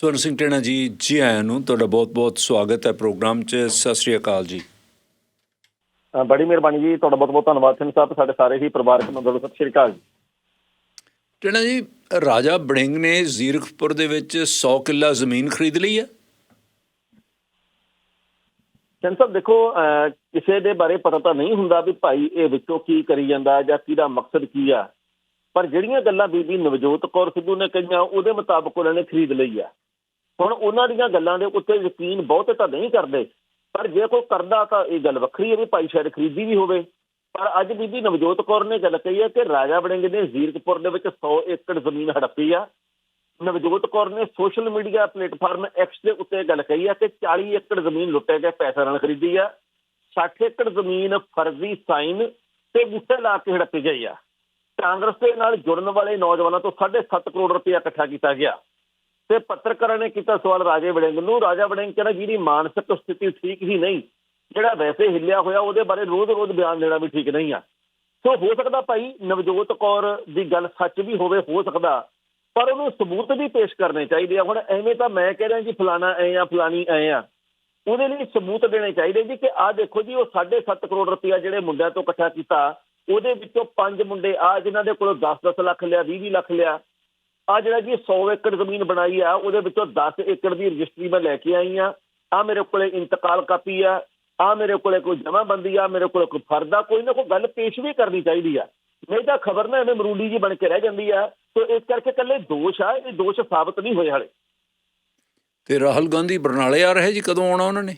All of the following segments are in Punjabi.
ਸਵਰਨ ਸਿੰਘ ਟੇਣਾ ਜੀ ਜੀ ਆਇਆਂ ਨੂੰ ਤੁਹਾਡਾ ਬਹੁਤ-ਬਹੁਤ ਸਵਾਗਤ ਹੈ ਪ੍ਰੋਗਰਾਮ 'ਚ। ਸਤਿ ਸ੍ਰੀ ਅਕਾਲ ਜੀ। ਬੜੀ ਮਿਹਰਬਾਨੀ ਜੀ। ਤੁਹਾਡਾ ਬਹੁਤ ਬਹੁਤ ਧੰਨਵਾਦ। ਸਿੰਘ ਸਾਹਿਬ ਸਾਡੇ ਸਾਰੇ ਹੀ ਪਰਿਵਾਰਕ ਮੈਂਬਰਾਂ ਨੂੰ ਸਤਿ ਸ਼੍ਰੀ ਅਕਾਲ ਜੀ। ਟੇਣਾ ਜੀ ਰਾਜਾ ਬੜਿੰਗ ਨੇ ਜ਼ੀਰਕਪੁਰ ਦੇ ਵਿੱਚ 100 ਕਿੱਲਾ ਜ਼ਮੀਨ ਖਰੀਦ ਲਈ ਹੈ? ਸਿੰਘ ਸਾਹਿਬ ਦੇਖੋ ਕਿਸੇ ਦੇ ਬਾਰੇ ਪਤਾ ਤਾਂ ਨਹੀਂ ਹੁੰਦਾ ਵੀ ਭਾਈ ਇਹ ਵਿੱਚੋਂ ਕੀ ਕਰੀ ਜਾਂਦਾ ਜਾਂ ਕਿਹਦਾ ਮਕਸਦ ਕੀ ਆ। ਪਰ ਜਿਹੜੀਆਂ ਗੱਲਾਂ ਬੀਬੀ ਨਵਜੋਤ ਕੌਰ ਸਿੱਧੂ ਨੇ ਕਹੀਆਂ ਉਹਦੇ ਮੁਤਾਬਕ ਉਹਨਾਂ ਨੇ ਖਰੀਦ ਲਈ ਆ। ਹੁਣ ਉਹਨਾਂ ਦੀਆਂ ਗੱਲਾਂ ਦੇ ਉੱਤੇ ਯਕੀਨ ਬਹੁਤੇ ਤਾਂ ਨਹੀਂ ਕਰਦੇ, ਪਰ ਜੇ ਕੋਈ ਕਰਦਾ ਤਾਂ ਇਹ ਗੱਲ ਵੱਖਰੀ ਹੈ ਵੀ ਭਾਈ ਸ਼ਾਇਦ ਖਰੀਦੀ ਵੀ ਹੋਵੇ। ਪਰ ਅੱਜ ਬੀਬੀ ਨਵਜੋਤ ਕੌਰ ਨੇ ਗੱਲ ਕਹੀ ਹੈ ਕਿ ਰਾਜਾ ਵੜਿੰਗ ਨੇ ਜ਼ੀਰਕਪੁਰ ਦੇ ਵਿੱਚ 100 ਏਕੜ ਜ਼ਮੀਨ ਹੜੱਪੀ ਆ। ਨਵਜੋਤ ਕੌਰ ਨੇ ਸੋਸ਼ਲ ਮੀਡੀਆ ਪਲੇਟਫਾਰਮ ਐਕਸ ਦੇ ਉੱਤੇ ਗੱਲ ਕਹੀ ਆ ਕਿ 40 ਏਕੜ ਜ਼ਮੀਨ ਲੁੱਟੇ ਗਏ, ਪੈਸੇ ਨਾਲ ਖਰੀਦੀ ਆ। 60 ਏਕੜ ਜ਼ਮੀਨ ਫਰਜ਼ੀ ਸਾਈਨ ਤੇ ਬੂਟੇ ਲਾ ਕੇ ਹੜੱਪੀ ਗਈ ਆ। ਕਾਂਗਰਸ ਦੇ ਨਾਲ ਜੁੜਨ ਵਾਲੇ ਨੌਜਵਾਨਾਂ ਤੋਂ 7.5 ਕਰੋੜ ਰੁਪਇਆ ਇਕੱਠਾ ਕੀਤਾ ਗਿਆ। ਤੇ ਪੱਤਰਕਾਰਾਂ ਨੇ ਕੀਤਾ ਸਵਾਲ ਰਾਜੇ ਵੜਿੰਗ ਨੂੰ। ਰਾਜਾ ਵੜਿੰਗ ਕਹਿੰਦਾ ਜਿਹਦੀ ਮਾਨਸਿਕ ਸਥਿਤੀ ਠੀਕ ਹੀ ਨਹੀਂ। ਜਿਹੜਾ ਵੈਸੇ ਹਿੱਲਿਆ ਹੋਇਆ ਉਹਦੇ ਬਾਰੇ ਰੋਜ਼-ਰੋਜ਼ ਬਿਆਨ ਦੇਣਾ ਵੀ ਠੀਕ ਨਹੀਂ ਆ। ਸੋ ਹੋ ਸਕਦਾ ਭਾਈ ਨਵਜੋਤ ਕੌਰ ਦੀ ਗੱਲ ਸੱਚ ਵੀ ਹੋਵੇ, ਹੋ ਸਕਦਾ। ਪਰ ਉਹਨੂੰ ਸਬੂਤ ਵੀ ਪੇਸ਼ ਕਰਨੇ ਚਾਹੀਦੇ ਆ। ਹੁਣ ਐਵੇਂ ਤਾਂ ਮੈਂ ਕਹਿ ਰਿਹਾ ਜੀ ਫਲਾਣਾ ਐ ਆ, ਫਲਾਣੀ ਐ ਆ। ਉਹਦੇ ਲਈ ਸਬੂਤ ਦੇਣੇ ਚਾਹੀਦੇ ਜੀ ਕਿ ਆਹ ਦੇਖੋ ਜੀ, ਉਹ 7.5 ਕਰੋੜ ਰੁਪਇਆ ਜਿਹੜੇ ਮੁੰਡਿਆਂ ਤੋਂ ਇਕੱਠਾ ਕੀਤਾ, ਉਹਦੇ ਵਿੱਚੋਂ ਪੰਜ ਮੁੰਡੇ ਆ ਜਿਨ੍ਹਾਂ ਦੇ ਕੋਲੋਂ 10-10 ਲੱਖ ਲਿਆ 20-20 ਲੱਖ ਲਿਆ। ਆ ਜਿਹੜਾ ਜੀ 100 ਏਕੜ ਜ਼ਮੀਨ ਬਣਾਈ ਆ ਉਹਦੇ ਵਿੱਚੋਂ 10 ਏਕੜ ਦੀ ਰਜਿਸਟਰੀ ਮੈਂ ਲੈ ਕੇ ਆਈ ਆ। ਆ ਮੇਰੇ ਕੋਲੇ ਇੰਤਕਾਲ ਕਾਪੀ ਆ ਆ ਮੇਰੇ ਕੋਲੇ ਕੋਈ ਜਮ੍ਹਾਂਬੰਦੀ ਆ ਮੇਰੇ ਕੋਲੇ ਕੋਈ ਫਰਦਾ ਕੋਈ ਨਾ ਕੋਈ ਗੱਲ ਪੇਸ਼ ਵੀ ਕਰਨੀ ਚਾਹੀਦੀ ਆ। ਨਹੀਂ ਤਾਂ ਖਬਰ ਨਾ ਐਵੇਂ ਮਰੂਲੀ ਜੀ ਬਣ ਕੇ ਰਹਿ ਜਾਂਦੀ ਆ ਸੋ ਇਸ ਕਰਕੇ ਇਕੱਲੇ ਦੋਸ਼ ਆ ਇਹ ਦੋਸ਼ ਸਾਬਤ ਨਹੀਂ ਹੋਏ ਹਾਲੇ। ਤੇ ਰਾਹੁਲ ਗਾਂਧੀ ਬਰਨਾਲੇ ਆ ਰਹੇ ਜੀ ਕਦੋਂ ਆਉਣਾ ਉਹਨਾਂ ਨੇ?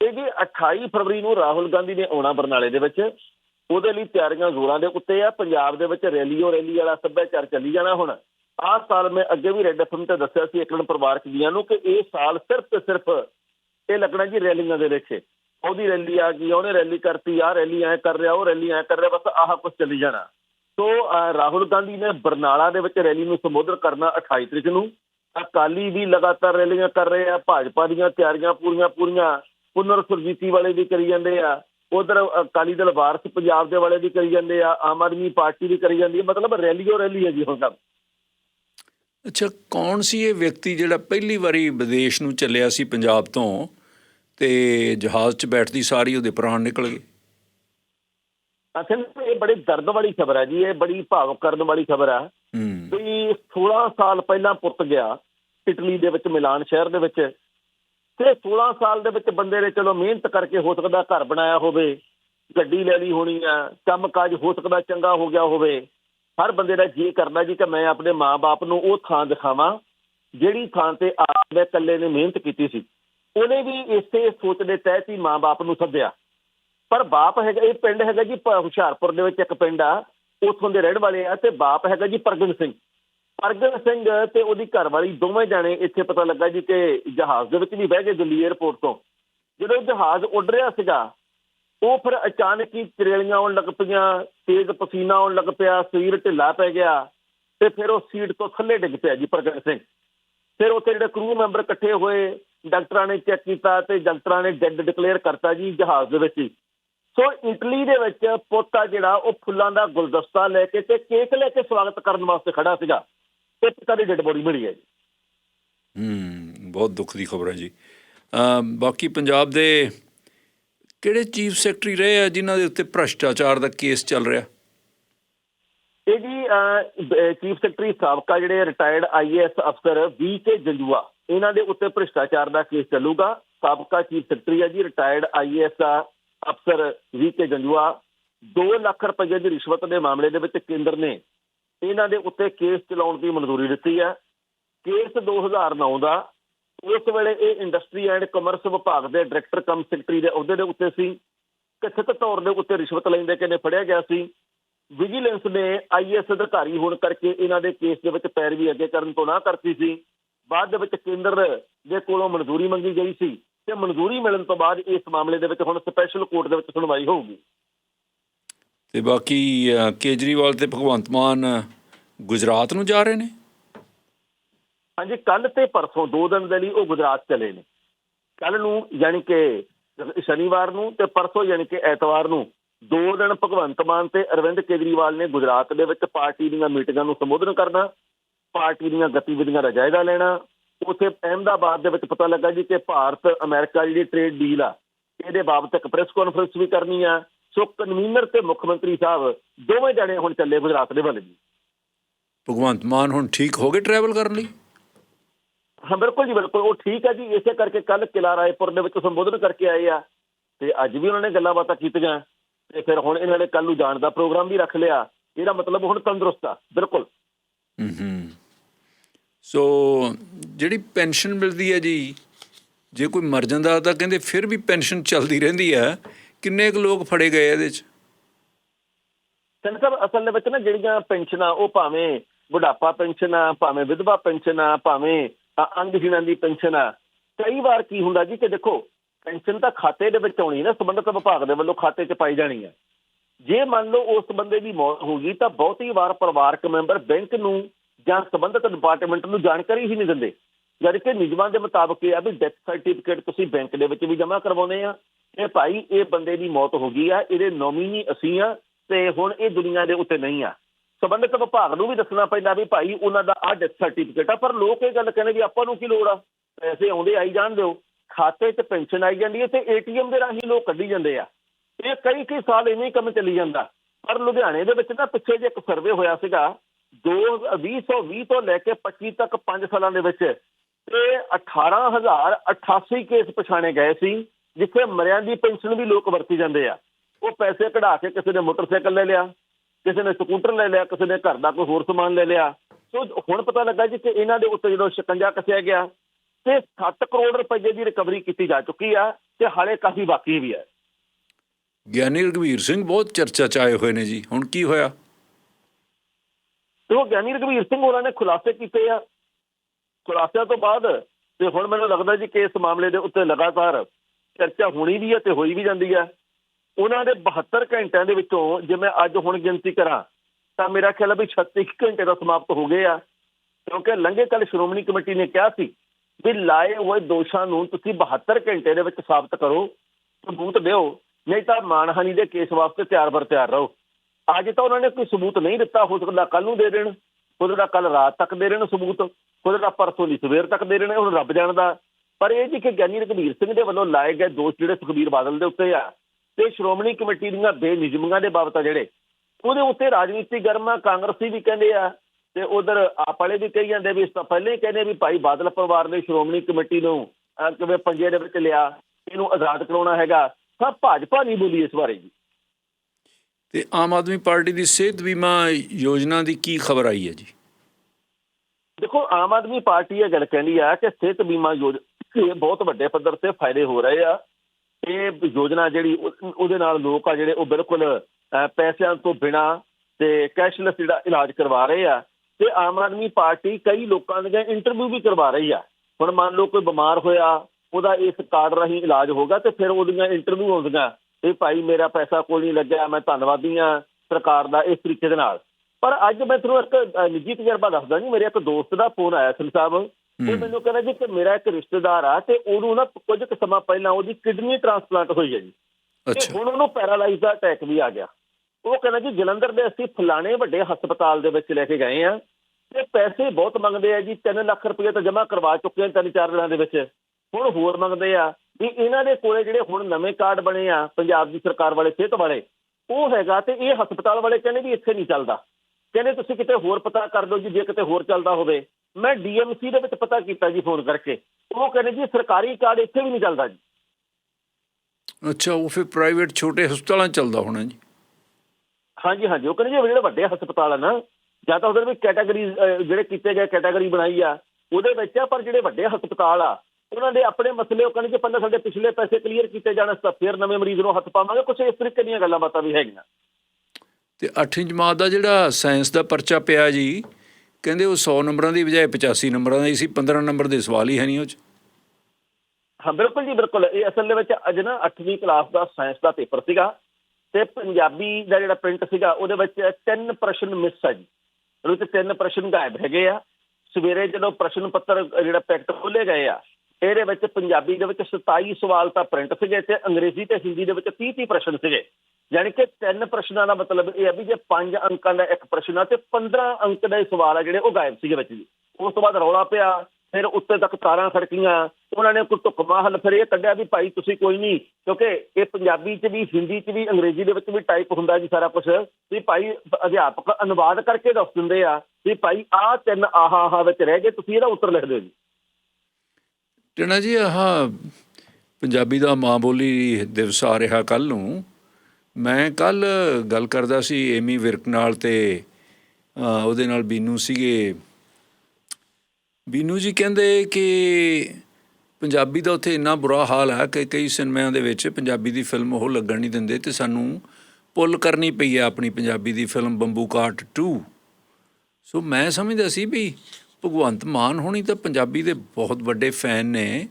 ਇਹ ਜੀ 28 ਫਰਵਰੀ ਨੂੰ ਰਾਹੁਲ ਗਾਂਧੀ ਨੇ ਆਉਣਾ ਬਰਨਾਲੇ ਦੇ ਵਿੱਚ। ਉਹਦੇ ਲਈ ਤਿਆਰੀਆਂ ਜ਼ੋਰਾਂ ਦੇ ਉੱਤੇ ਆ। ਪੰਜਾਬ ਦੇ ਵਿੱਚ ਰੈਲੀਓ ਰੈਲੀ ਵਾਲਾ ਸੱਭਿਆਚਾਰ ਚੱਲੀ ਜਾਣਾ ਹੁਣ। ਆਹ ਸਾਲ ਮੈਂ ਅੱਗੇ ਵੀ ਰੈੱਡ ਐਫਐਮ ਤੇ ਦੱਸਿਆ ਸੀ ਇੱਕ ਪਰਿਵਾਰਕ ਜੀਆਂ ਨੂੰ ਕਿ ਇਹ ਸਾਲ ਸਿਰਫ ਤੇ ਸਿਰਫ ਇਹ ਲੱਗਣਾ ਜੀ ਰੈਲੀਆਂ ਦੇ ਵਿੱਚ। ਉਹਦੀ ਰੈਲੀ ਆ ਗਈ, ਉਹਨੇ ਰੈਲੀ ਕਰਤੀ ਆ ਰੈਲੀ ਐ ਕਰ ਰਿਹਾ, ਉਹ ਰੈਲੀ ਐ ਕਰ ਰਿਹਾ, ਬਸ ਆਹ ਕੁਝ ਚੱਲੀ ਜਾਣਾ। ਸੋ ਰਾਹੁਲ ਗਾਂਧੀ ਨੇ ਬਰਨਾਲਾ ਦੇ ਵਿੱਚ ਰੈਲੀ ਨੂੰ ਸੰਬੋਧਨ ਕਰਨਾ 28 ਤਰੀਕ ਨੂੰ। ਅਕਾਲੀ ਵੀ ਲਗਾਤਾਰ ਰੈਲੀਆਂ ਕਰ ਰਹੇ ਆ, ਭਾਜਪਾ ਦੀਆਂ ਤਿਆਰੀਆਂ ਪੂਰੀਆਂ ਪੂਰੀਆਂ, ਪੁਨਰ ਸੁਰਜੀਤੀ ਵਾਲੇ ਵੀ ਕਰੀ ਜਾਂਦੇ ਆ। ਉਧਰ ਅਕਾਲੀ ਦਲ ਵਾਰਸ ਪੰਜਾਬ ਦੇ ਵਾਲੇ ਵੀ ਕਰੀ ਜਾਂਦੇ ਆ ਆਮ ਆਦਮੀ ਪਾਰਟੀ ਵੀ ਕਰੀ ਜਾਂਦੀ ਹੈ ਮਤਲਬ ਰੈਲੀਓ ਰੈਲੀ ਹੈ ਜੀ ਹੁਣ ਤਾਂ। ਅੱਛਾ ਕੌਣ ਸੀ ਇਹ ਵਿਅਕਤੀ ਜਿਹੜਾ ਪਹਿਲੀ ਵਾਰੀ ਵਿਦੇਸ਼ ਨੂੰ ਚੱਲਿਆ ਸੀ ਪੰਜਾਬ ਤੋਂ ਤੇ ਜਹਾਜ਼ 'ਚ ਬੈਠਦੀ ਸਾਰੀ ਉਹਦੇ ਪ੍ਰਾਣ ਨਿਕਲ ਗਏ? ਅਸਲ ਇਹ ਬੜੀ ਦਰਦ ਵਾਲੀ ਖਬਰ ਹੈ ਜੀ ਇਹ ਬੜੀ ਭਾਵੁਕ ਕਰਨ ਵਾਲੀ ਖਬਰ ਹੂੰ। ਵੀ 16 ਸਾਲ ਪਹਿਲਾਂ ਪੁੱਤ ਗਿਆ ਇਟਲੀ ਦੇ ਵਿੱਚ ਮਿਲਾਨ ਸ਼ਹਿਰ ਦੇ ਵਿੱਚ। ਤੇ 16 ਸਾਲ ਦੇ ਵਿੱਚ ਬੰਦੇ ਨੇ ਚਲੋ ਮਿਹਨਤ ਕਰਕੇ ਹੋ ਸਕਦਾ ਘਰ ਬਣਾਇਆ ਹੋਵੇ, ਗੱਡੀ ਲੈ ਲਈ ਹੋਣੀ ਆ ਕੰਮ ਕਾਜ ਹੋ ਸਕਦਾ ਚੰਗਾ ਹੋ ਗਿਆ ਹੋਵੇ, ਹਰ ਬੰਦੇ ਦਾ ਜੀ ਕਰਦਾ ਜੀ ਕਿ ਮੈਂ ਆਪਣੇ ਮਾਪੇ ਨੂੰ ਉਹ ਥਾਂ ਦਿਖਾਵਾਂ, ਜਿਹੜੀ ਥਾਂ ਤੇ ਆਪ ਮੈਂ ਇਕੱਲੇ ਨੇ ਮਿਹਨਤ ਕੀਤੀ ਸੀ। ਉਹਨੇ ਵੀ ਇਸੇ ਸੋਚ ਦੇ ਤਹਿਤ ਹੀ ਮਾਪੇ ਨੂੰ ਸੱਦਿਆ। ਪਰ ਬਾਪ ਹੈਗਾ, ਇਹ ਪਿੰਡ ਹੈਗਾ ਜੀ ਹੁਸ਼ਿਆਰਪੁਰ ਦੇ ਵਿੱਚ ਇੱਕ ਪਿੰਡ ਆ, ਉੱਥੋਂ ਦੇ ਰਹਿਣ ਵਾਲੇ ਆ ਤੇ ਬਾਪ ਹੈਗਾ ਜੀ ਪ੍ਰਗਟ ਸਿੰਘ। ਪ੍ਰਗਟ ਸਿੰਘ ਤੇ ਉਹਦੀ ਘਰਵਾਲੀ ਦੋਵੇਂ ਜਾਣੇ ਇੱਥੇ ਪਤਾ ਲੱਗਾ ਜੀ ਕਿ ਜਹਾਜ਼ ਦੇ ਵਿੱਚ ਵੀ ਬਹਿ ਗਏ ਦਿੱਲੀ 에ਅਰਪੋਰਟ ਤੋਂ। ਜਦੋਂ ਜਹਾਜ਼ ਉੱਡ ਰਿਹਾ ਸੀਗਾ, ਉਹ ਫਿਰ ਅਚਾਨਕ ਹੀ ਤਰੇਲੀਆਂ ਆਉਣ ਲੱਗ ਪਈਆਂ, ਤੇਜ਼ ਪਸੀਨਾ ਆਉਣ ਲੱਗ ਪਿਆ, ਸਰੀਰ ਢਿੱਲਾ ਪੈ ਗਿਆ ਤੇ ਫਿਰ ਉਹ ਸੀਟ ਤੋਂ ਥੱਲੇ ਡਿੱਗ ਪਿਆ ਜੀ ਪ੍ਰਗਟ ਸਿੰਘ। ਫਿਰ ਉੱਥੇ ਜਿਹੜੇ ਕਰੂ ਮੈਂਬਰ ਇਕੱਠੇ ਹੋਏ, ਡਾਕਟਰਾਂ ਨੇ ਚੈੱਕ ਕੀਤਾ ਤੇ ਡਾਕਟਰਾਂ ਨੇ ਡੈੱਡ ਡਿਕਲੇਅਰ ਕਰਤਾ ਜੀ ਜਹਾਜ਼ ਦੇ ਵਿੱਚ ਹੀ। ਸੋ ਇਟਲੀ ਦੇ ਵਿੱਚ ਪੋਤਾ ਜਿਹੜਾ, ਉਹ ਫੁੱਲਾਂ ਦਾ ਗੁਲਦਸਤਾ ਲੈ ਕੇ ਤੇ ਕੇਕ ਲੈ ਕੇ ਸਵਾਗਤ ਕਰਨ ਵਾਸਤੇ ਖੜਾ ਸੀਗਾ। ਤੇ ਪਿਤਾ ਦੀ ਡੈੱਡ ਬੋਡੀ ਮਿਲੀ ਹੈ ਜੀ। ਹੂੰ ਬਹੁਤ ਦੁੱਖ ਦੀ ਖਬਰ ਹੈ ਜੀ। ਬਾਕੀ ਪੰਜਾਬ ਦੇ ਕਿਹੜੇ ਚੀਫ ਸੈਕਟਰੀ ਰਹੇ ਆ ਜਿਨ੍ਹਾਂ ਦੇ ਉੱਤੇ ਭ੍ਰਸ਼ਟਾਚਾਰ ਦਾ ਕੇਸ ਚੱਲ ਰਿਹਾ? ਇਹ ਜੀ ਚੀਫ ਸੈਕਟਰੀ ਸਾਬਕਾ ਜਿਹੜੇ ਰਿਟਾਇਰਡ ਆਈਏਐਸ ਅਫਸਰ ਵੀ ਕੇ ਜੰਜੂਆ ਇਹਨਾਂ ਦੇ ਉੱਤੇ ਭ੍ਰਿਸ਼ਟਾਚਾਰ ਦਾ ਕੇਸ ਚੱਲੂਗਾ। ਸਾਬਕਾ ਚੀਫ ਸੈਕਟਰੀ ਹੈ ਜੀ ਰਿਟਾਇਰਡ ਆਈਏਐਸ ਅਫਸਰ ਵੀ ਕੇ ਜੰਜੂਆ। 2 ਲੱਖ ਰੁਪਏ ਦੀ ਰਿਸ਼ਵਤ ਦੇ ਮਾਮਲੇ ਦੇ ਵਿੱਚ ਕੇਂਦਰ ਨੇ ਇਹਨਾਂ ਦੇ ਉੱਤੇ ਕੇਸ ਚਲਾਉਣ ਦੀ ਮਨਜ਼ੂਰੀ ਦਿੱਤੀ ਹੈ। ਕੇਸ 2009 ਦਾ, ਉਸ ਵੇਲੇ ਇਹ ਇੰਡਸਟਰੀ ਐਂਡ ਕਮਰਸ ਵਿਭਾਗ ਦੇ ਡਾਇਰੈਕਟਰ ਕਮ ਸੈਕਟਰੀ ਦੇ ਅਹੁਦੇ ਦੇ ਉੱਤੇ ਸੀ। ਕਥਿਤ ਤੌਰ ਦੇ ਉੱਤੇ ਰਿਸ਼ਵਤ ਲੈਂਦੇ ਕਿਨੇ ਫੜਿਆ ਗਿਆ ਸੀ। ਵਿਜੀਲੈਂਸ ਨੇ ਆਈਐਸ ਅਧਿਕਾਰੀ ਹੋਣ ਕਰਕੇ ਇਹਨਾਂ ਦੇ ਕੇਸ ਦੇ ਵਿੱਚ ਪੈਰਵੀ ਅੱਗੇ ਕਰਨ ਤੋਂ ਨਾ ਕਰਤੀ ਸੀ। ਬਾਅਦ ਦੇ ਵਿੱਚ ਕੇਂਦਰ ਦੇ ਕੋਲੋਂ ਮਨਜ਼ੂਰੀ ਮੰਗੀ ਗਈ ਸੀ ਤੇ ਮਨਜ਼ੂਰੀ ਮਿਲਣ ਤੋਂ ਬਾਅਦ ਇਸ ਮਾਮਲੇ ਦੇ ਵਿੱਚ ਹੁਣ ਸਪੈਸ਼ਲ ਕੋਰਟ ਦੇ ਵਿੱਚ ਸੁਣਵਾਈ ਹੋਊਗੀ। ਤੇ ਬਾਕੀ ਕੇਜਰੀਵਾਲ ਤੇ ਭਗਵੰਤ ਮਾਨ ਗੁਜਰਾਤ ਨੂੰ ਜਾ ਰਹੇ ਨੇ? ਹਾਂਜੀ ਕੱਲ ਤੇ ਪਰਸੋਂ, ਦੋ ਦਿਨ ਦੇ ਲਈ ਉਹ ਗੁਜਰਾਤ ਚਲੇ ਨੇ। ਕੱਲ ਨੂੰ ਯਾਨੀ ਕਿ ਸ਼ਨੀਵਾਰ ਨੂੰ ਤੇ ਪਰਸੋਂ ਯਾਨੀ ਕਿ ਐਤਵਾਰ ਨੂੰ ਦੋ ਦਿਨ ਭਗਵੰਤ ਮਾਨ ਤੇ ਅਰਵਿੰਦ ਕੇਜਰੀਵਾਲ ਨੇ ਗੁਜਰਾਤ ਦੇ ਵਿੱਚ ਪਾਰਟੀ ਦੀਆਂ ਮੀਟਿੰਗਾਂ ਨੂੰ ਸੰਬੋਧਨ ਕਰਨਾ, ਪਾਰਟੀ ਦੀਆਂ ਗਤੀਵਿਧੀਆਂ ਦਾ ਜਾਇਜ਼ਾ ਲੈਣਾ, ਉਥੇ ਅਹਿਮਦਾਬਾਦ ਦੇ ਵਿੱਚ ਪਤਾ ਲੱਗਾ ਜੀ ਕਿ ਭਾਰਤ ਅਮਰੀਕਾ ਜਿਹੜੀ ਟ੍ਰੇਡ ਡੀਲ ਆ, ਇਹਦੇ ਬਾਬਤ ਇੱਕ ਪ੍ਰੈਸ ਕਾਨਫਰੰਸ ਵੀ ਕਰਨੀ ਆ ਸੋ ਕਨਵੀਨਰ ਤੇ ਮੁੱਖ ਮੰਤਰੀ ਸਾਹਿਬ ਦੋਵੇਂ ਜਣੇ ਹੁਣ ਚੱਲੇ ਗੁਜਰਾਤ ਦੇ ਵੱਲ ਜੀ। ਭਗਵੰਤ ਮਾਨ ਹੁਣ ਠੀਕ ਹੋ ਗਏ ਟਰੈਵਲ ਕਰਨ ਲਈ? ਹਾਂ ਬਿਲਕੁਲ ਜੀ ਬਿਲਕੁਲ। ਉਹ ਠੀਕ ਹੈ ਜੀ ਇਸੇ ਕਰਕੇ ਕੱਲ ਕਿਲਾ ਰਾਏਪੁਰ ਦੇ ਵਿੱਚ ਸੰਬੋਧਨ ਕਰਕੇ ਆਏ ਆ ਤੇ ਅੱਜ ਵੀ ਉਹਨਾਂ ਨੇ ਗੱਲਾਂ ਬਾਤਾਂ ਕੀਤੀਆਂ ਤੇ ਫਿਰ ਹੁਣ ਇਹਨਾਂ ਨੇ ਕੱਲ ਨੂੰ ਜਾਣ ਦਾ ਪ੍ਰੋਗਰਾਮ ਵੀ ਰੱਖ ਲਿਆ। ਇਹਦਾ ਮਤਲਬ ਹੁਣ ਤੰਦਰੁਸਤ ਆ ਬਿਲਕੁਲ। ਹੂੰ ਹੂੰ ਸੋ ਜਿਹੜੀ ਪੈਨਸ਼ਨ ਮਿਲਦੀ ਹੈ ਜੀ ਜੇ ਕੋਈ ਮਰ ਜਾਂਦਾ ਤਾਂ ਕਹਿੰਦੇ ਫਿਰ ਵੀ ਪੈਨਸ਼ਨ ਚੱਲਦੀ ਰਹਿੰਦੀ ਹੈ। ਕਿੰਨੇ ਕੁ ਲੋਕ ਫੜੇ ਗਏ ਇਹਦੇ 'ਚ? ਸੈਨ ਸਾਹਿਬ, ਅਸਲ ਦੇ ਵਿੱਚ ਨਾ ਜਿਹੜੀਆਂ ਪੈਨਸ਼ਨਾਂ, ਉਹ ਭਾਵੇਂ ਬੁਢਾਪਾ ਪੈਨਸ਼ਨ ਆ, ਭਾਵੇਂ ਵਿਧਵਾ ਪੈਨਸ਼ਨ ਆ, ਭਾਵੇਂ ਅੰਗਹੀਣਾਂ ਦੀ ਪੈਨਸ਼ਨ ਆ, ਕਈ ਵਾਰ ਕੀ ਹੁੰਦਾ ਜੀ ਕਿ ਦੇਖੋ, ਪੈਨਸ਼ਨ ਤਾਂ ਖਾਤੇ ਦੇ ਵਿੱਚ ਆਉਣੀ ਨਾ, ਸੰਬੰਧਿਤ ਵਿਭਾਗ ਦੇ ਵੱਲੋਂ ਖਾਤੇ 'ਚ ਪਾਈ ਜਾਣੀ ਹੈ। ਜੇ ਮੰਨ ਲਓ ਉਸ ਬੰਦੇ ਦੀ ਮੌਤ ਹੋ ਗਈ, ਤਾਂ ਬਹੁਤੀ ਵਾਰ ਪਰਿਵਾਰਕ ਮੈਂਬਰ ਬੈਂਕ ਨੂੰ ਜਾਂ ਸੰਬੰਧਿਤ ਡਿਪਾਰਟਮੈਂਟ ਨੂੰ ਜਾਣਕਾਰੀ ਹੀ ਨਹੀਂ ਦਿੰਦੇ। ਜਦ ਕਿ ਨਿਯਮਾਂ ਦੇ ਮੁਤਾਬਕ ਇਹ ਆ ਵੀ ਡੈਥ ਸਰਟੀਫਿਕੇਟ ਤੁਸੀਂ ਬੈਂਕ ਦੇ ਵਿੱਚ ਵੀ ਜਮ੍ਹਾਂ ਕਰਵਾਉਨੇ ਆ ਇਹ ਭਾਈ, ਇਹ ਬੰਦੇ ਦੀ ਮੌਤ ਹੋ ਗਈ ਆ, ਇਹਦੇ ਨੋਮੀਨੀ ਅਸੀਂ ਆ, ਤੇ ਹੁਣ ਇਹ ਦੁਨੀਆ ਦੇ ਉੱਤੇ ਨਹੀਂ ਆ। ਸੰਬੰਧਿਤ ਵਿਭਾਗ ਨੂੰ ਵੀ ਦੱਸਣਾ ਪੈਂਦਾ ਵੀ ਭਾਈ, ਉਹਨਾਂ ਦਾ ਆਹ ਡੈਥ ਸਰਟੀਫਿਕੇਟ ਆ, ਪਰ ਲੋਕ ਇਹ ਗੱਲ ਕਹਿੰਦੇ ਵੀ ਆਪਾਂ ਨੂੰ ਕੀ ਲੋੜ ਆ? ਪੈਸੇ ਆਉਂਦੇ ਆਈ ਜਾਣ ਦਿਓ, ਖਾਤੇ 'ਚ ਪੈਨਸ਼ਨ ਆਈ ਜਾਂਦੀ ਹੈ ਤੇ ਏਟੀਐਮ ਦੇ ਰਾਹੀਂ ਲੋਕ ਕੱਢੀ ਜਾਂਦੇ ਆ। ਇਹ ਕਈ ਕਈ ਸਾਲ ਇਵੇਂ ਹੀ ਕੰਮ ਚੱਲੀ ਜਾਂਦਾ। ਪਰ ਲੁਧਿਆਣੇ ਦੇ ਵਿੱਚ ਨਾ ਪਿੱਛੇ ਜੇ ਇੱਕ ਸਰਵੇ ਹੋਇਆ ਸੀਗਾ 2020 ਤੋਂ ਲੈ ਕੇ 25 ਤੱਕ 5 ਸਾਲਾਂ ਦੇ ਵਿੱਚ, ਤੇ 18088 ਕੇਸ ਪਛਾਣੇ ਗਏ ਸੀ। ਜਿੱਥੇ ਮਰਿਆਂ ਦੀ ਪੈਨਸ਼ਨ ਵੀ ਲੋਕ ਵਰਤੀ ਜਾਂਦੇ ਆ ਉਹ ਪੈਸੇ ਕਢਾ ਕੇ ਕਿਸੇ ਨੇ ਮੋਟਰਸਾਈਕਲ ਲੈ ਲਿਆ ਕਿਸੇ ਨੇ ਸਕੂਟਰ ਲੈ ਲਿਆ ਕਿਸੇ ਨੇ ਘਰ ਦਾ ਕੋਈ ਹੋਰ ਸਮਾਨ ਲੈ ਲਿਆ। ਸੋ ਹੁਣ ਪਤਾ ਲੱਗਾ ਜੀ ਕਿ ਇਹਨਾਂ ਦੇ ਉੱਤੇ ਜਦੋਂ ਸ਼ਿਕੰਜਾ ਕੱਸਿਆ ਗਿਆ ਤੇ 7 ਕਰੋੜ ਰੁਪਏ ਦੀ ਰਿਕਵਰੀ ਕੀਤੀ ਜਾ ਚੁੱਕੀ ਆ ਤੇ ਹਾਲੇ ਕਾਫੀ ਬਾਕੀ ਵੀ ਹੈ ਗਿਆਨੀ ਰਘਵੀਰ ਸਿੰਘ ਬਹੁਤ ਚਰਚਾ 'ਚ ਆਏ ਹੋਏ ਨੇ ਜੀ ਹੁਣ ਕੀ ਹੋਇਆ? ਤੇ ਉਹ ਗਿਆਨੀ ਰਘਵੀਰ ਸਿੰਘ ਹੋਰਾਂ ਨੇ ਖੁਲਾਸੇ ਕੀਤੇ ਆ। ਖੁਲਾਸਿਆਂ ਤੋਂ ਬਾਅਦ ਤੇ ਹੁਣ ਮੈਨੂੰ ਲੱਗਦਾ ਜੀ ਕਿ ਇਸ ਮਾਮਲੇ ਦੇ ਉੱਤੇ ਲਗਾਤਾਰ ਚਰਚਾ ਹੋਣੀ ਵੀ ਹੈ ਤੇ ਹੋਈ ਵੀ ਜਾਂਦੀ ਹੈ। ਉਹਨਾਂ ਦੇ 72 ਘੰਟਿਆਂ ਦੇ ਵਿੱਚੋਂ ਜੇ ਮੈਂ ਅੱਜ ਹੁਣ ਗਿਣਤੀ ਕਰਾਂ, ਤਾਂ ਮੇਰਾ ਖਿਆਲ ਹੈ ਵੀ 36 ਕੁ ਘੰਟੇ ਦਾ ਸਮਾਪਤ ਹੋ ਗਏ ਆ। ਕਿਉਂਕਿ ਲੰਘੇ ਕੱਲ ਸ਼੍ਰੋਮਣੀ ਕਮੇਟੀ ਨੇ ਕਿਹਾ ਸੀ ਵੀ ਲਾਏ ਹੋਏ ਦੋਸ਼ਾਂ ਨੂੰ ਤੁਸੀਂ 72 ਘੰਟੇ ਦੇ ਵਿੱਚ ਸਾਬਤ ਕਰੋ, ਸਬੂਤ ਦਿਓ, ਨਹੀਂ ਤਾਂ ਮਾਨਹਾਨੀ ਦੇ ਕੇਸ ਵਾਸਤੇ ਤਿਆਰ ਬਰ ਤਿਆਰ ਰਹੋ। ਅੱਜ ਤਾਂ ਉਹਨਾਂ ਨੇ ਕੋਈ ਸਬੂਤ ਨਹੀਂ ਦਿੱਤਾ, ਹੋ ਸਕਦਾ ਕੱਲ ਨੂੰ ਦੇ ਦੇਣ, ਹੋ ਸਕਦਾ ਕੱਲ ਰਾਤ ਤੱਕ ਦੇ ਰਹਿਣ ਸਬੂਤ, ਹੋ ਸਕਦਾ ਪਰਸੋਂ ਦੀ ਸਵੇਰ ਤੱਕ ਦੇ ਦੇਣ, ਹੁਣ ਰੱਬ ਜਾਣਦਾ। ਪਰ ਇਹ ਜੀ ਕਿ ਗਿਆਨੀ ਰਘਬੀਰ ਸਿੰਘ ਦੇ ਵੱਲੋਂ ਲਾਏ ਗਏ ਦੋਸ਼ ਜਿਹੜੇ ਸੁਖਬੀਰ ਬਾਦਲ ਦੇ ਉੱਤੇ ਆ ਤੇ ਸ਼੍ਰੋਮਣੀ ਕਮੇਟੀ ਦੀਆਂ ਬੇਨਿਯਮੀਆਂ ਦੇ ਬਾਬਤ ਆ ਜਿਹੜੇ ਉਹਦੇ ਉੱਤੇ ਰਾਜਨੀਤੀ ਗਰਮ ਆ ਕਾਂਗਰਸੀ ਵੀ ਕਹਿੰਦੇ ਆ ਤੇ ਉਧਰ ਆਪ ਵਾਲੇ ਵੀ ਕਹੀ ਜਾਂਦੇ ਵੀ ਇਸ ਤੋਂ ਪਹਿਲੇ ਕਹਿੰਦੇ ਵੀ ਭਾਈ ਬਾਦਲ ਪਰਿਵਾਰ ਨੇ ਸ਼੍ਰੋਮਣੀ ਕਮੇਟੀ ਨੂੰ ਕਿਵੇਂ ਪੰਜੇ ਦੇ ਵਿੱਚ ਲਿਆ ਇਹਨੂੰ ਆਜ਼ਾਦ ਕਰਾਉਣਾ ਹੈਗਾ ਸਭ ਭਾਜਪਾ ਨਹੀਂ ਬੋਲੀ ਇਸ ਬਾਰੇ ਜੀ। ਤੇ ਆਮ ਆਦਮੀ ਪਾਰਟੀ ਦੀ ਸਿਹਤ ਬੀਮਾ ਯੋਜਨਾ ਦੀ ਕੀ ਖਬਰ ਆਈ ਹੈ ਜੀ? ਦੇਖੋ ਆਮ ਆਦਮੀ ਪਾਰਟੀ ਇਹ ਗੱਲ ਕਹਿੰਦੀ ਆ ਕਿ ਸਿਹਤ ਬੀਮਾ ਯੋਜਨਾ ਇਹ ਬਹੁਤ ਵੱਡੇ ਪੱਧਰ ਤੇ ਫਾਇਦੇ ਹੋ ਰਹੇ ਆ। ਇਹ ਯੋਜਨਾ ਜਿਹੜੀ ਉਹਦੇ ਨਾਲ ਲੋਕ ਆ ਜਿਹੜੇ ਉਹ ਬਿਲਕੁਲ ਪੈਸਿਆਂ ਤੋਂ ਬਿਨਾ ਤੇ ਕੈਸ਼ਲੈਸ ਜਿਹੜਾ ਇਲਾਜ ਕਰਵਾ ਰਹੇ ਆ ਤੇ ਆਮ ਆਦਮੀ ਪਾਰਟੀ ਕਈ ਲੋਕਾਂ ਦੇ ਇੰਟਰਵਿਊ ਵੀ ਕਰਵਾ ਰਹੀ ਆ। ਹੁਣ ਮੰਨ ਲਓ ਕੋਈ ਬਿਮਾਰ ਹੋਇਆ, ਉਹਦਾ ਇਸ ਕਾਰਡ ਰਾਹੀਂ ਇਲਾਜ ਹੋਗਾ ਤੇ ਫਿਰ ਉਹਦੀਆਂ ਇੰਟਰਵਿਊ ਆਉਂਦੀਆਂ ਇਹ ਭਾਈ ਮੇਰਾ ਪੈਸਾ ਕੋਈ ਨਹੀਂ ਲੱਗਿਆ, ਮੈਂ ਧੰਨਵਾਦੀ ਆ ਸਰਕਾਰ ਦਾ ਇਸ ਤਰੀਕੇ ਦੇ ਨਾਲ। ਪਰ ਅੱਜ ਮੈਂ ਤੁਹਾਨੂੰ ਇੱਕ ਨਿੱਜੀ ਤਜਰਬਾ ਦੱਸਦਾ ਜੀ, ਮੇਰੇ ਇੱਕ ਦੋਸਤ ਦਾ ਫੋਨ ਆਇਆ ਸਿੰਘ ਸਾਹਿਬ। ਉਹ। ਮੈਨੂੰ ਕਹਿੰਦਾ ਜੀ ਕਿ ਮੇਰਾ ਇੱਕ ਰਿਸ਼ਤੇਦਾਰ ਆ ਤੇ ਉਹਨੂੰ ਨਾ ਕੁਝ ਕੁ ਸਮਾਂ ਪਹਿਲਾਂ ਉਹਦੀ ਕਿਡਨੀ ਟ੍ਰਾਂਸਪਲਾਂਟ ਹੋਈ ਹੈ ਜੀ। ਤੇ ਅੱਛਾ। ਹੁਣ ਉਹਨੂੰ ਪੈਰਾਲਾਈਜ਼ ਦਾ ਅਟੈਕ ਵੀ ਆ ਗਿਆ। ਉਹ ਕਹਿੰਦਾ ਜੀ ਜਲੰਧਰ ਦੇ ਅਸੀਂ ਫਲਾਣੇ ਵੱਡੇ ਹਸਪਤਾਲ ਦੇ ਵਿੱਚ ਲੈ ਕੇ ਗਏ ਆ ਤੇ ਪੈਸੇ ਬਹੁਤ ਮੰਗਦੇ ਆ ਜੀ 3 ਲੱਖ ਰੁਪਏ ਤਾਂ ਜਮ੍ਹਾਂ ਕਰਵਾ ਚੁੱਕੇ ਆ ਤਿੰਨ ਚਾਰ ਦਿਨਾਂ ਦੇ ਵਿੱਚ। ਹੁਣ ਹੋਰ ਮੰਗਦੇ ਆ ਵੀ ਇਹਨਾਂ ਦੇ ਕੋਲੇ ਜਿਹੜੇ ਹੁਣ ਨਵੇਂ ਕਾਰਡ ਬਣੇ ਆ ਪੰਜਾਬ ਦੀ ਸਰਕਾਰ ਵਾਲੇ ਸਿਹਤ ਵਾਲੇ ਉਹ ਹੈਗਾ ਤੇ ਇਹ ਹਸਪਤਾਲ ਵਾਲੇ ਕਹਿੰਦੇ ਵੀ ਇੱਥੇ ਨਹੀਂ ਚੱਲਦਾ। ਕਹਿੰਦੇ ਤੁਸੀਂ ਕਿਤੇ ਹੋਰ ਪਤਾ ਕਰ ਦਿਓ ਜੀ ਜੇ ਕਿਤੇ ਹੋਰ ਚੱਲਦਾ ਹੋਵੇ। ਮੈਂ ਡੀਐਮਸੀ ਦੇ ਵਿੱਚ ਪਤਾ ਕੀਤਾ ਜੀ ਫੋਨ ਕਰਕੇ। ਉਹ ਕਹਿੰਦੇ ਜੀ ਸਰਕਾਰੀ ਕਾਰਡ ਇੱਥੇ ਵੀ ਨਹੀਂ ਚੱਲਦਾ ਜੀ। ਅੱਛਾ ਉਹ ਫਿਰ ਪ੍ਰਾਈਵੇਟ ਛੋਟੇ ਹਸਪਤਾਲਾਂ ਚੱਲਦਾ ਹੋਣਾ ਜੀ। ਹਾਂਜੀ ਹਾਂਜੀ। ਉਹ ਕਹਿੰਦੇ ਜੀ ਜਿਹੜੇ ਵੱਡੇ ਹਸਪਤਾਲ ਆ ਨਾ ਜਾਂ ਤਾਂ ਉਹਦੇ ਵਿੱਚ ਕੈਟਾਗਰੀ ਜਿਹੜੇ ਕੀਤੇ ਗਏ ਕੈਟਾਗਰੀ ਬਣਾਈ ਆ ਉਹਦੇ ਵਿੱਚ ਆ ਪਰ ਜਿਹੜੇ ਵੱਡੇ ਹਸਪਤਾਲ ਆ ਉਹਨਾਂ ਦੇ ਆਪਣੇ ਮਸਲੇ ਉਹ ਕਹਿੰਦੇ ਕਿ ਪਹਿਲਾਂ ਸਾਡੇ ਪਿਛਲੇ ਪੈਸੇ ਕਲੀਅਰ ਕੀਤੇ ਜਾਣ ਤਾਂ ਫਿਰ ਨਵੇਂ ਮਰੀਜ਼ ਨੂੰ ਹੱਥ ਪਾਵਾਂਗੇ ਕੁਝ ਇਸ ਤਰੀਕੇ ਦੀਆਂ ਗੱਲਾਂ ਬਾਤਾਂ ਵੀ ਹੈਗੀਆਂ। ਤੇ 8ਵੀਂ ਜਮਾਤ ਦਾ ਜਿਹੜਾ ਸਾਇੰਸ ਦਾ ਪਰਚਾ ਪਿਆ ਜੀ ਕਹਿੰਦੇ ਉਹ 100 ਨੰਬਰਾਂ ਦੀ ਬਜਾਏ 85 ਨੰਬਰਾਂ ਦਾ ਸੀ 15 ਨੰਬਰ ਦੇ ਸਵਾਲ ਹੀ ਹੈ ਨਹੀਂ ਉਹ 'ਚ। ਹਾਂ, ਬਿਲਕੁਲ ਜੀ, ਬਿਲਕੁਲ। ਇਹ ਅਸਲ ਦੇ ਵਿੱਚ ਅੱਜ ਨਾ 8ਵੀਂ ਕਲਾਸ ਦਾ ਸਾਇੰਸ ਦਾ ਪੇਪਰ ਸੀਗਾ ਤੇ ਪੰਜਾਬੀ ਦਾ ਜਿਹੜਾ ਪ੍ਰਿੰਟ ਸੀਗਾ, ਉਹਦੇ ਵਿੱਚ ਤਿੰਨ ਪ੍ਰਸ਼ਨ ਮਿਸ ਆ ਜੀ। ਉਹਦੇ ਵਿੱਚ ਤਿੰਨ ਪ੍ਰਸ਼ਨ ਗਾਇਬ ਹੈਗੇ ਆ। ਸਵੇਰੇ ਜਦੋਂ ਪ੍ਰਸ਼ਨ ਪੱਤਰ ਜਿਹੜਾ ਪੈਕਟ ਖੋਲੇ ਗਏ ਆ, ਇਹਦੇ ਵਿੱਚ ਪੰਜਾਬੀ ਦੇ ਵਿੱਚ 27 ਸਵਾਲ ਤਾਂ ਪ੍ਰਿੰਟ ਸੀਗੇ ਤੇ ਅੰਗਰੇਜ਼ੀ ਤੇ ਹਿੰਦੀ ਦੇ ਵਿੱਚ 30 30 ਪ੍ਰਸ਼ਨ ਸੀਗੇ। ਯਾਨੀ ਕਿ ਤਿੰਨ ਪ੍ਰਸ਼ਨਾਂ ਦਾ ਮਤਲਬ ਇਹ ਹੈ ਵੀ ਜੇ ਪੰਜ ਅੰਕਾਂ ਦਾ ਇੱਕ ਪ੍ਰਸ਼ਨ ਆ ਤੇ 15 ਅੰਕ ਦਾ ਹੀ ਸਵਾਲ ਆ ਜਿਹੜੇ ਉਹ ਗਾਇਬ ਸੀਗੇ ਵਿੱਚ ਜੀ। ਉਸ ਤੋਂ ਬਾਅਦ ਰੌਲਾ ਪਿਆ, ਫਿਰ ਉੱਤੇ ਤੱਕ ਤਾਰਾਂ ਖੜਕੀਆਂ ਉਹਨਾਂ ਨੇ ਕੋਈ ਢੁਕਮਾ ਹੱਲ ਫਿਰ ਇਹ ਕੱਢਿਆ ਵੀ ਭਾਈ ਤੁਸੀਂ ਕੋਈ ਨਹੀਂ, ਕਿਉਂਕਿ ਇਹ ਪੰਜਾਬੀ 'ਚ ਵੀ, ਹਿੰਦੀ 'ਚ ਵੀ, ਅੰਗਰੇਜ਼ੀ ਦੇ ਵਿੱਚ ਵੀ ਟਾਈਪ ਹੁੰਦਾ ਜੀ ਸਾਰਾ ਕੁਝ ਵੀ ਭਾਈ ਅਧਿਆਪਕ ਅਨੁਵਾਦ ਕਰਕੇ ਦੱਸ ਦਿੰਦੇ ਆ ਵੀ ਭਾਈ ਆਹ ਤਿੰਨ ਆਹ ਆਹ ਵਿੱਚ ਰਹਿ ਗਏ, ਤੁਸੀਂ ਇਹਦਾ ਉੱਤਰ ਲਿਖ ਦਿਓ ਜੀ। ਟਣਾ ਜੀ, ਆਹ ਪੰਜਾਬੀ ਦਾ ਮਾਂ ਬੋਲੀ ਦਿਵਸ ਆ ਰਿਹਾ ਕੱਲ ਨੂੰ ਮੈਂ ਕੱਲ ਗੱਲ ਕਰਦਾ ਸੀ ਏਮੀ ਵਿਰਕ ਨਾਲ ਤੇ ਉਹਦੇ ਨਾਲ ਬੀਨੂ ਸੀਗੇ। ਬੀਨੂ ਜੀ ਕਹਿੰਦੇ ਕਿ ਪੰਜਾਬੀ ਦਾ ਉੱਥੇ ਇੰਨਾ ਬੁਰਾ ਹਾਲ ਹੈ ਕਿ ਕਈ ਸਿਨੇਮਿਆਂ ਦੇ ਵਿੱਚ ਪੰਜਾਬੀ ਦੀ ਫਿਲਮ ਉਹ ਲੱਗਣ ਨਹੀਂ ਦਿੰਦੇ ਤੇ ਸਾਨੂੰ ਪੁੱਲ ਕਰਨੀ ਪਈ ਹੈ ਆਪਣੀ ਪੰਜਾਬੀ ਦੀ ਫਿਲਮ ਬੰਬੂ ਕਾਟ 2 ਸੋ ਮੈਂ ਸਮਝਦਾ ਸੀ ਵੀ ਭਗਵੰਤ ਮਾਨ ਹੋਣੀ ਤਾਂ ਪੰਜਾਬੀ ਦੇ ਬਹੁਤ ਵੱਡੇ ਫੈਨ ਨੇ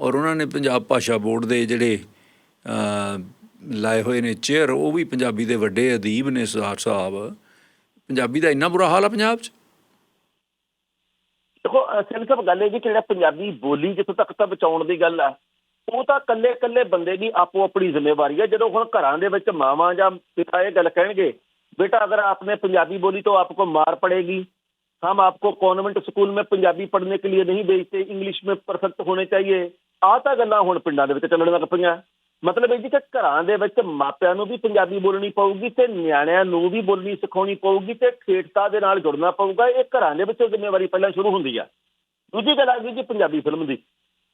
ਔਰ ਉਹਨਾਂ ਨੇ ਪੰਜਾਬ ਭਾਸ਼ਾ ਬੋਰਡ ਦੇ ਜਿਹੜੇ ਲਾਏ ਹੋਏ ਨੇ ਚੇਅਰ ਉਹ ਵੀ ਪੰਜਾਬੀ ਦੇ ਵੱਡੇ ਅਦੀਬ ਨੇ ਸਰਦਾਰ ਸਾਹਿਬ ਪੰਜਾਬੀ ਦਾ ਇੰਨਾ ਬੁਰਾ ਹਾਲ ਆ ਪੰਜਾਬ 'ਚ ਦੇਖੋ ਸਿੰਘ ਸਾਹਿਬ ਗੱਲ ਇਹ ਜੀ ਕਿ ਜਿਹੜਾ ਪੰਜਾਬੀ ਬੋਲੀ ਜਿੱਥੋਂ ਤੱਕ ਤਾਂ ਬਚਾਉਣ ਦੀ ਗੱਲ ਆ ਉਹ ਤਾਂ ਕੱਲੇ ਕੱਲੇ ਬੰਦੇ ਦੀ ਆਪੋ ਆਪਣੀ ਜ਼ਿੰਮੇਵਾਰੀ ਹੈ ਜਦੋਂ ਹੁਣ ਘਰਾਂ ਦੇ ਵਿੱਚ ਮਾਵਾਂ ਜਾਂ ਪਿਤਾ ਇਹ ਗੱਲ ਕਹਿਣਗੇ बेटा अगर आपने पंजाबी बोली तो आपको मार पड़ेगी हम आपको कॉन्वेंट स्कूल में पंजाबी पढ़ने के लिए नहीं भेजते इंग्लिश में परफेक्ट होने चाहिए ਆਹ ਤਾਂ ਗੱਲਾਂ ਹੁਣ ਪਿੰਡਾਂ ਦੇ ਵਿੱਚ ਚੱਲਣ ਲੱਗ ਪਈਆਂ ਮਤਲਬ ਇਹ ਜੀ ਕਿ ਘਰਾਂ ਦੇ ਵਿੱਚ ਮਾਪਿਆਂ ਨੂੰ ਵੀ ਪੰਜਾਬੀ ਬੋਲਣੀ ਪਊਗੀ ਤੇ ਨਿਆਣਿਆਂ ਨੂੰ ਵੀ ਬੋਲਣੀ ਸਿਖਾਉਣੀ ਪਊਗੀ ਤੇ ਖੇਡਤਾ ਦੇ ਨਾਲ ਜੁੜਨਾ ਪਊਗਾ, ਇਹ ਘਰਾਂ ਦੇ ਵਿੱਚੋਂ ਜ਼ਿੰਮੇਵਾਰੀ ਪਹਿਲਾਂ ਸ਼ੁਰੂ ਹੁੰਦੀ ਆ। ਦੂਜੀ ਗੱਲ ਆ ਗਈ ਜੀ ਪੰਜਾਬੀ ਫਿਲਮ ਦੀ।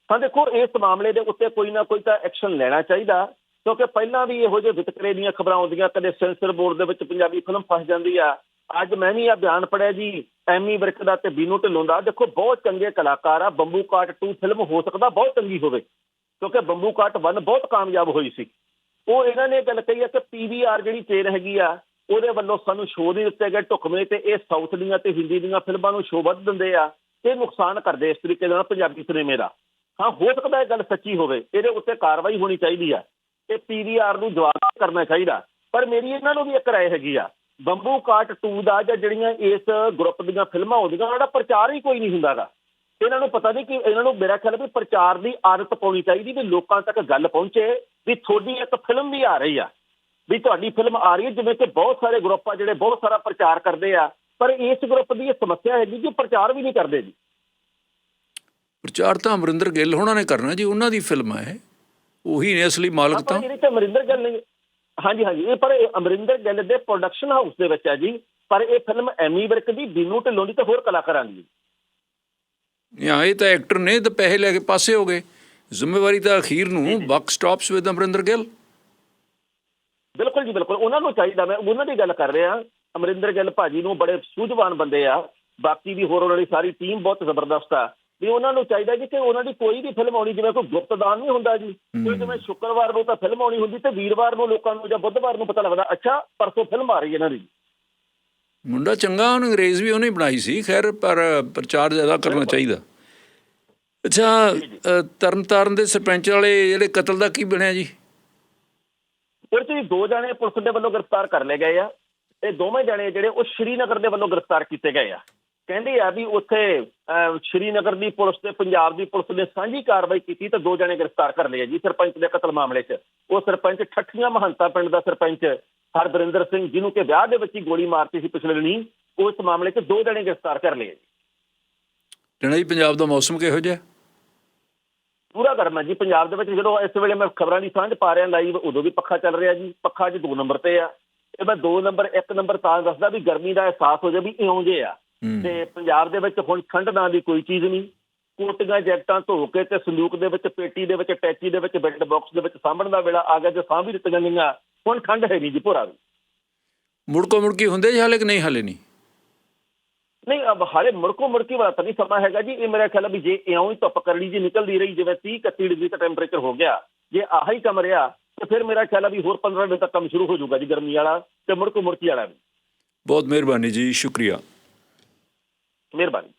ਤਾਂ ਦੇਖੋ, ਇਸ ਮਾਮਲੇ ਦੇ ਉੱਤੇ ਕੋਈ ਨਾ ਕੋਈ ਤਾਂ ਐਕਸ਼ਨ ਲੈਣਾ ਚਾਹੀਦਾ, ਕਿਉਂਕਿ ਪਹਿਲਾਂ ਵੀ ਇਹੋ ਜਿਹੇ ਵਿਤਕਰੇ ਦੀਆਂ ਖਬਰਾਂ ਆਉਂਦੀਆਂ, ਕਦੇ ਸੈਂਸਰ ਬੋਰਡ ਦੇ ਵਿੱਚ ਪੰਜਾਬੀ ਫਿਲਮ ਫਸ ਜਾਂਦੀ ਆ। ਅੱਜ ਮੈਂ ਵੀ ਆ ਬਿਆਨ ਪੜਿਆ ਜੀ, ਐਮੀ ਵਿਰਕ ਦਾ ਤੇ ਬੀਨੂ ਢਿੱਲੋਂ ਦਾ। ਦੇਖੋ, ਬਹੁਤ ਚੰਗੇ ਕਲਾਕਾਰ ਆ, ਬੰਬੂ ਕਾਟ 2 ਫਿਲਮ ਹੋ ਸਕਦਾ, ਬਹੁਤ ਚੰਗੀ ਹੋਵੇ। ਕਿਉਂਕਿ ਬੰਬੂ ਕਾਟ 1 ਬਹੁਤ ਕਾਮਯਾਬ ਹੋਈ ਸੀ। ਉਹ ਇਹਨਾਂ ਨੇ ਗੱਲ ਕਹੀ ਹੈ ਕਿ ਪੀਵੀਆਰ ਜਿਹੜੀ ਚੇਨ ਹੈਗੀ ਆ, ਉਹਦੇ ਵੱਲੋਂ ਸਾਨੂੰ ਸ਼ੋਅ ਨਹੀਂ ਦਿੱਤੇ ਗਏ ਢੁਕਵੇਂ ਤੇ ਇਹ ਸਾਊਥ ਦੀਆਂ ਤੇ ਹਿੰਦੀ ਦੀਆਂ ਫਿਲਮਾਂ ਨੂੰ ਸ਼ੋਅ ਵੱਧ ਦਿੰਦੇ ਆ ਇਹ ਨੁਕਸਾਨ ਕਰਦੇ ਇਸ ਤਰੀਕੇ ਦੇ ਨਾਲ ਪੰਜਾਬੀ ਸਿਨੇਮੇ ਦਾ। ਹਾਂ, ਹੋ ਸਕਦਾ ਇਹ ਗੱਲ ਸੱਚੀ ਹੋਵੇ, ਇਹਦੇ ਉੱਤੇ ਕਾਰਵਾਈ ਹੋਣੀ ਚਾਹੀਦੀ ਆ। ਤੇ ਪੀਵੀਆਰ ਨੂੰ ਜਵਾਬ ਕਰਨਾ ਚਾਹੀਦਾ, ਪਰ ਮੇਰੀ ਇਹਨਾਂ ਨੂੰ ਵੀ ਇੱਕ ਰਾਏ ਹੈਗੀ ਆ, ਬੰਬੂ ਕਾਟ 2 ਦਾ ਜਾਂ ਜਿਹੜੀਆਂ ਇਸ ਗਰੁੱਪ ਦੀਆਂ ਫਿਲਮਾਂ ਆਉਂਦੀਆਂ ਉਹਨਾਂ ਦਾ ਪ੍ਰਚਾਰ ਹੀ ਕੋਈ ਨਹੀਂ ਹੁੰਦਾਗਾ। ਇਹਨਾਂ ਨੂੰ ਪਤਾ ਨਹੀਂ ਕਿ ਇਹਨਾਂ ਨੂੰ ਮੇਰਾ ਖਿਆਲ ਵੀ ਪ੍ਰਚਾਰ ਦੀ ਆਦਤ ਪਾਉਣੀ ਚਾਹੀਦੀ ਵੀ ਲੋਕਾਂ ਤੱਕ ਗੱਲ ਪਹੁੰਚੇ ਵੀ ਤੁਹਾਡੀ ਇੱਕ ਫਿਲਮ ਵੀ ਆ ਰਹੀ ਆ ਵੀ ਤੁਹਾਡੀ ਫਿਲਮ ਆ ਰਹੀ ਹੈ ਜਿਵੇਂ ਕਿ ਬਹੁਤ ਸਾਰੇ ਗਰੁੱਪ ਆ ਜਿਹੜੇ ਬਹੁਤ ਸਾਰਾ ਪ੍ਰਚਾਰ ਕਰਦੇ ਆ ਪਰ ਇਸ ਗਰੁੱਪ ਦੀ ਇਹ ਸਮੱਸਿਆ ਹੈਗੀ ਕਿ ਪ੍ਰਚਾਰ ਵੀ ਨਹੀਂ ਕਰਦੇ ਜੀ। ਪ੍ਰਚਾਰ ਤਾਂ ਅਮਰਿੰਦਰ ਗਿੱਲ ਹੋਣਾ ਨੇ ਕਰਨਾ ਜੀ ਉਹਨਾਂ ਦੀ ਫਿਲਮ ਹੈ। ਉਹੀ ਨੇ ਅਸਲੀ ਮਾਲਕ ਤਾਂ। ਇਹਦੇ ਤੇ ਅਮਰਿੰਦਰ ਗਿੱਲ ਨੇ ਹਾਂਜੀ ਹਾਂਜੀ ਇਹ ਪਰ ਅਮਰਿੰਦਰ ਗਿੱਲ ਦੇ ਪ੍ਰੋਡਕਸ਼ਨ ਹਾਊਸ ਦੇ ਵਿੱਚ ਹੈ ਜੀ ਪਰ ਇਹ ਫਿਲਮ ਐਮੀ ਵਿਰਕ ਦੀ ਬੀਨੂ ਢਿੱਲੋਂ ਦੀ ਤੇ ਹੋਰ ਕਲਾਕਾਰਾਂ ਦੀ। ਜਾਂ ਇਹ ਤਾਂ ਐਕਟਰ ਨੇ ਤਾਂ ਪੈਸੇ ਲੈ ਕੇ ਪਾਸੇ ਹੋ ਗਏ। ਜ਼ਿੰਮੇਵਾਰੀ ਤਾਂ ਅਖੀਰ ਨੂੰ ਬਕ ਸਟਾਪਸ ਵਿਦ ਅਮਰਿੰਦਰ ਗਿੱਲ। ਬਿਲਕੁਲ ਜੀ ਬਿਲਕੁਲ। ਉਹਨਾਂ ਨੂੰ ਚਾਹੀਦਾ ਮੈਂ ਉਹਨਾਂ ਦੀ ਗੱਲ ਕਰ ਰਿਹਾ। ਅਮਰਿੰਦਰ ਗਿੱਲ ਭਾਜੀ ਨੂੰ ਬੜੇ ਸੂਝਵਾਨ ਬੰਦੇ ਆ। ਬਾਕੀ ਵੀ ਹੋਰ ਉਹਨਾਂ ਦੀ ਸਾਰੀ ਟੀਮ ਬਹੁਤ ਜ਼ਬਰਦਸਤ ਆ। ਵੀ ਉਹਨਾਂ ਨੂੰ ਚਾਹੀਦਾ ਜੀ ਕਿ ਉਹਨਾਂ ਦੀ ਕੋਈ ਵੀ ਫਿਲਮ ਆਉਣੀ ਜਿਵੇਂ ਕੋਈ ਗੁਪਤਦਾਨ ਨਹੀਂ ਹੁੰਦਾ ਜੀ। ਕੋਈ ਜਿਵੇਂ ਸ਼ੁੱਕਰਵਾਰ ਨੂੰ ਤਾਂ ਫਿਲਮ ਆਉਣੀ ਹੁੰਦੀ ਤੇ ਵੀਰਵਾਰ ਨੂੰ ਲੋਕਾਂ ਨੂੰ ਜਾਂ ਬੁੱਧਵਾਰ ਨੂੰ ਪਤਾ ਲੱਗਦਾ ਅੱਛਾ ਪਰਸੋਂ ਫਿਲਮ ਆ ਰਹੀ ਹੈ ਇਹਨਾਂ ਦੀ। ਮੁੰਡਾ ਚੰਗਾ ਉਹਨੇ ਅੰਗਰੇਜ਼ ਵੀ ਉਹਨੇ ਬਣਾਈ ਸੀ ਖੈਰ ਪਰ ਪ੍ਰਚਾਰ ਜ਼ਿਆਦਾ ਕਰਨਾ ਚਾਹੀਦਾ। ਅੱਛਾ ਤਰਨਤਾਰਨ ਦੇ ਸਰਪੰਚ ਵਾਲੇ ਜਿਹੜੇ ਕਤਲ ਦਾ ਕੀ ਬਣਿਆ ਜੀ? ਉਹਦੇ ਵੀ ਦੋ ਜਣੇ ਪੁਲਿਸ ਦੇ ਵੱਲੋਂ ਗ੍ਰਿਫਤਾਰ ਕਰ ਲਏ ਗਏ ਆ। ਇਹ ਦੋਵੇਂ ਜਣੇ ਜਿਹੜੇ ਉਹ ਸ਼੍ਰੀਨਗਰ ਦੇ ਵੱਲੋਂ ਗ੍ਰਿਫਤਾਰ ਕੀਤੇ ਗਏ ਆ। ਕਹਿੰਦੇ ਆ ਵੀ ਉੱਥੇ ਸ਼੍ਰੀਨਗਰ ਦੀ ਪੁਲਿਸ ਤੇ ਪੰਜਾਬ ਦੀ ਪੁਲਿਸ ਨੇ ਸਾਂਝੀ ਕਾਰਵਾਈ ਕੀਤੀ ਤਾਂ ਦੋ ਜਣੇ ਗ੍ਰਿਫਤਾਰ ਕਰ ਲਏ ਜੀ ਸਰਪੰਚ ਦੇ ਕਤਲ ਮਾਮਲੇ 'ਚ। ਉਹ ਸਰਪੰਚ ਠੱਠੀਆਂ ਮਹੰਤਾ ਪਿੰਡ ਦਾ ਸਰਪੰਚ ਹਰਬਰਿੰਦਰ ਸਿੰਘ ਜਿਹਨੂੰ ਕਿ ਵਿਆਹ ਦੇ ਵਿੱਚ ਹੀ ਗੋਲੀ ਮਾਰਤੀ ਸੀ ਪਿਛਲੇ ਦਿਨੀ ਉਸ ਮਾਮਲੇ 'ਚ ਦੋ ਜਣੇ ਗ੍ਰਿਫਤਾਰ ਕਰ ਲਏ ਜੀ। ਟਣਾ ਜੀ ਪੰਜਾਬ ਦਾ ਮੌਸਮ ਕਿਹੋ ਜਿਹਾ? ਪੂਰਾ ਗਰਮ ਹੈ ਜੀ। ਪੰਜਾਬ ਦੇ ਵਿੱਚ ਜਦੋਂ ਇਸ ਵੇਲੇ ਮੈਂ ਖਬਰਾਂ ਦੀ ਸਾਂਝ ਪਾ ਰਿਹਾ ਲਾਈਵ ਉਦੋਂ ਵੀ ਪੱਖਾ ਚੱਲ ਰਿਹਾ ਜੀ। ਪੱਖਾ ਅੱਜ 2 ਨੰਬਰ ਤੇ ਆ। ਇਹ ਮੈਂ 2 ਨੰਬਰ 1 ਨੰਬਰ ਤਾਂ ਦੱਸਦਾ ਵੀ ਗਰਮੀ ਦਾ ਅਹਿਸਾਸ ਹੋ ਜਾ ਵੀ ਇਉਂ ਜੇ ਆ। ਤੇ ਪੰਜਾਬ ਦੇ ਵਿੱਚ ਹੁਣ ਠੰਡ ਨਾਂ ਦੀ ਕੋਈ ਚੀਜ਼ ਨਹੀਂ। ਕੋਟੀਆਂ ਜੈਕਟਾਂ ਧੋ ਕੇ ਤੇ ਸੰਦੂਕ ਦੇ ਵਿੱਚ ਪੇਟੀ ਦੇ ਵਿੱਚ ਟੈਚੀ ਦੇ ਵਿੱਚ ਬੈੱਡ ਬਾਕਸ ਦੇ ਵਿੱਚ ਸਾਂਭਣ ਦਾ ਵੇਲਾ ਆ ਗਿਆ ਜੇ ਸਾਂਭ ਵੀ ਦਿੱਤੀਆਂ ਗਈਆਂ ਹੁਣ ਠੰਡ ਹੈ ਨਹੀਂ ਜੀ ਭੋਰਾ ਵੀ। ਮੁੜਕੋ ਮੁੜਕੀ ਹੁੰਦੇ ਜੀ ਹਾਲੇ ਕਿ ਨਹੀਂ ਹਾਲੇ ਨਹੀਂ? ਨਹੀਂ ਅਬ ਹਾਲੇ ਮੁੜਕੋ ਮੁੜਕੀ ਵਾਲਾ ਤਾਂ ਨਹੀਂ ਸਮਾਂ ਹੈਗਾ ਜੀ। ਇਹ ਮੇਰਾ ਖਿਆਲ ਵੀ ਜੇ ਇਉਂ ਹੀ ਧੁੱਪ ਕਰੜੀ ਜੀ ਨਿਕਲਦੀ ਰਹੀ ਜਿਵੇਂ 30 31 ਡਿਗਰੀ ਦਾ ਟੈਂਪਰੇਚਰ ਹੋ ਗਿਆ ਜੇ ਆਹ ਹੀ ਕੰਮ ਰਿਹਾ ਤੇ ਫਿਰ ਮੇਰਾ ਖਿਆਲ ਆ ਵੀ ਹੋਰ 15 ਦਿਨ ਤੱਕ ਕੰਮ ਸ਼ੁਰੂ ਹੋ ਜਾਊਗਾ ਜੀ ਗਰਮੀ ਵਾਲਾ ਤੇ ਮੁੜਕੋ ਮੁੜਕੀ ਵਾਲਾ ਵੀ। ਬਹੁਤ ਮਿਹਰਬਾਨੀ ਜੀ ਸ਼ੁਕਰੀਆ। ਮਿਹਰਬਾਨੀ